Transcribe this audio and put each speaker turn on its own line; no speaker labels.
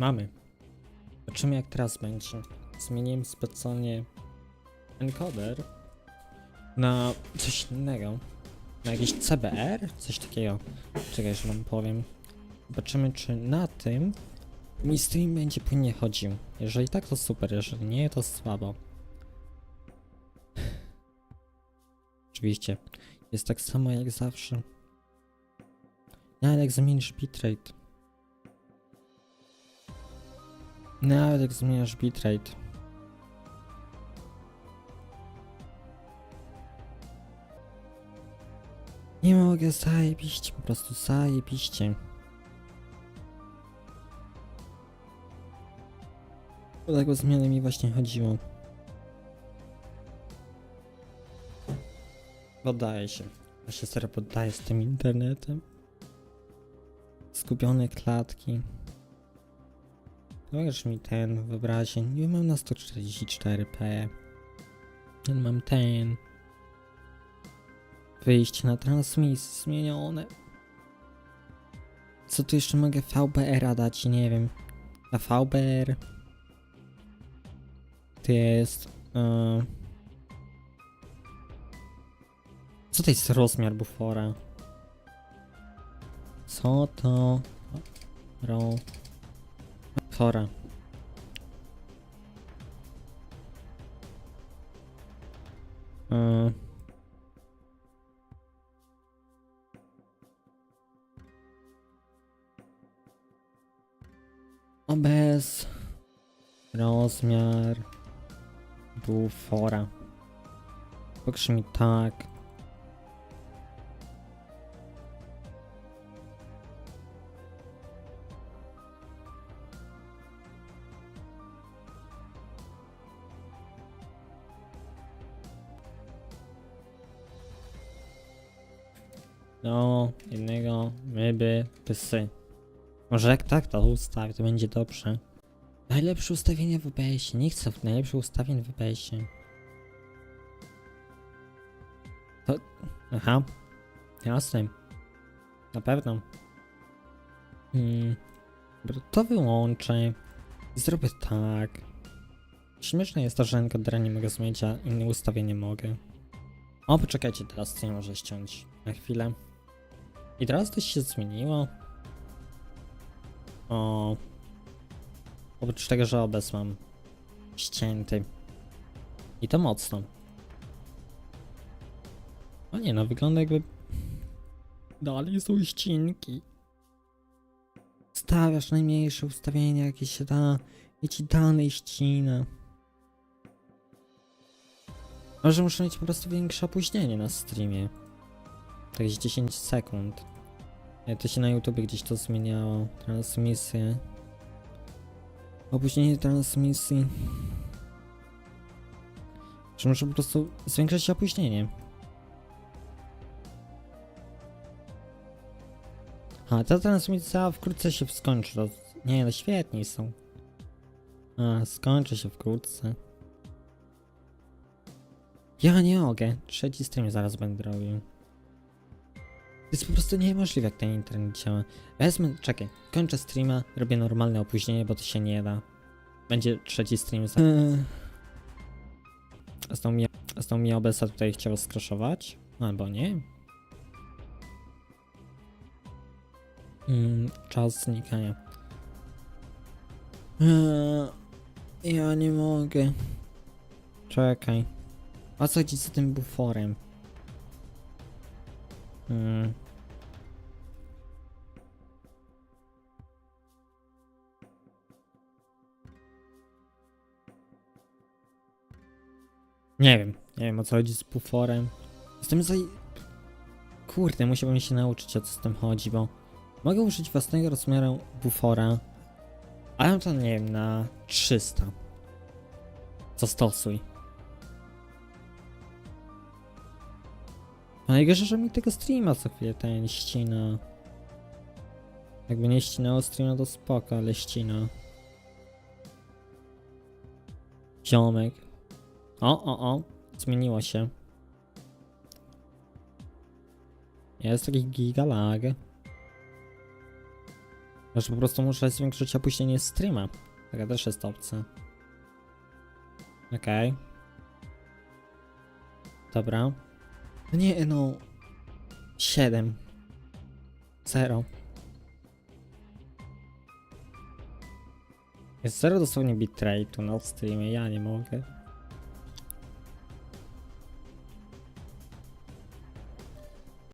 Mamy. Zobaczymy jak teraz będzie. Zmieniłem specjalnie encoder na coś innego. Na jakiś CBR? Coś takiego. Czekaj, że wam powiem. Zobaczymy czy na tym mi stream będzie płynnie chodził. Jeżeli tak to super, jeżeli nie to słabo. Oczywiście. Jest tak samo jak zawsze. Nawet jak zmienisz bitrate. Nawet jak zmieniasz bitrate. Nie mogę, zajebiście, po prostu zajebiście. O tego zmiany mi właśnie chodziło. Poddaję się. Ja się serio poddaję z tym internetem. Skupione klatki. Pokaż mi ten wyobraźnię. Nie mam na 144p. Ten mam ten. Wyjście na transmisję zmienione. Co tu jeszcze mogę VBR-a dać? Nie wiem. Na VBR. To jest. e, Co to jest rozmiar bufora? Co to? Ro. Bufora. E, Obez. Rozmiar. Bufora. Pokaż mi tak. No, innego, myby, psy. Może jak tak to ustawię, to będzie dobrze. Najlepsze ustawienie w OBS-ie. Nie chcę w najlepsze ustawienie w OBS-ie. To... Aha. Jasne. Na pewno. Hmm. To wyłączę. Zrobię tak. Śmieszne jest to, że encodera nie mogę zmienić, a inne ustawienie mogę. O, poczekajcie, teraz nie może ściąć. Na chwilę. I teraz coś się zmieniło. O. Oprócz tego, że obez mam ścięty. I to mocno. O nie, no wygląda jakby... Dalej są ścinki. Stawiasz najmniejsze ustawienia, jakie się da i ci dalej ścina. Może muszę mieć po prostu większe opóźnienie na streamie. Tak z 10 sekund. Ja to się na YouTube gdzieś to zmieniało. Transmisję. Opóźnienie transmisji. Czy muszę po prostu zwiększyć opóźnienie? A ta transmisja wkrótce się skończy. To... Nie, no świetni są. A, skończy się wkrótce. Ja nie mogę. Trzeci stream zaraz będę robił. Jest po prostu niemożliwe, jak ten internet działa. Wezmę, czekaj, kończę streama, robię normalne opóźnienie, bo to się nie da. Będzie trzeci stream za... A z tą mi, a z tą mi tutaj chciał skraszować? Albo nie? Mm, czas znikania. Eee, ja nie mogę. Czekaj. A co chodzi z tym buforem? Hmm. Nie wiem, nie wiem o co chodzi z buforem. Jestem za... Kurde, musiałbym się nauczyć o co z tym chodzi, bo mogę użyć własnego rozmiaru bufora, ale to nie wiem, na 300. Zastosuj. A najgorsze, że mi tego streama co chwilę ten ścina. Jakby nie ścinało streama to spoko, ale ścina. Ziomek. O, o, o. Zmieniło się. Jest taki gigalag. Że po prostu muszę zwiększyć opóźnienie streama. Taka też jest opcja. Okej. Dobra. No nie, no. 7. 0. Jest 0 dosłownie bitrate'u na streamie, ja nie mogę.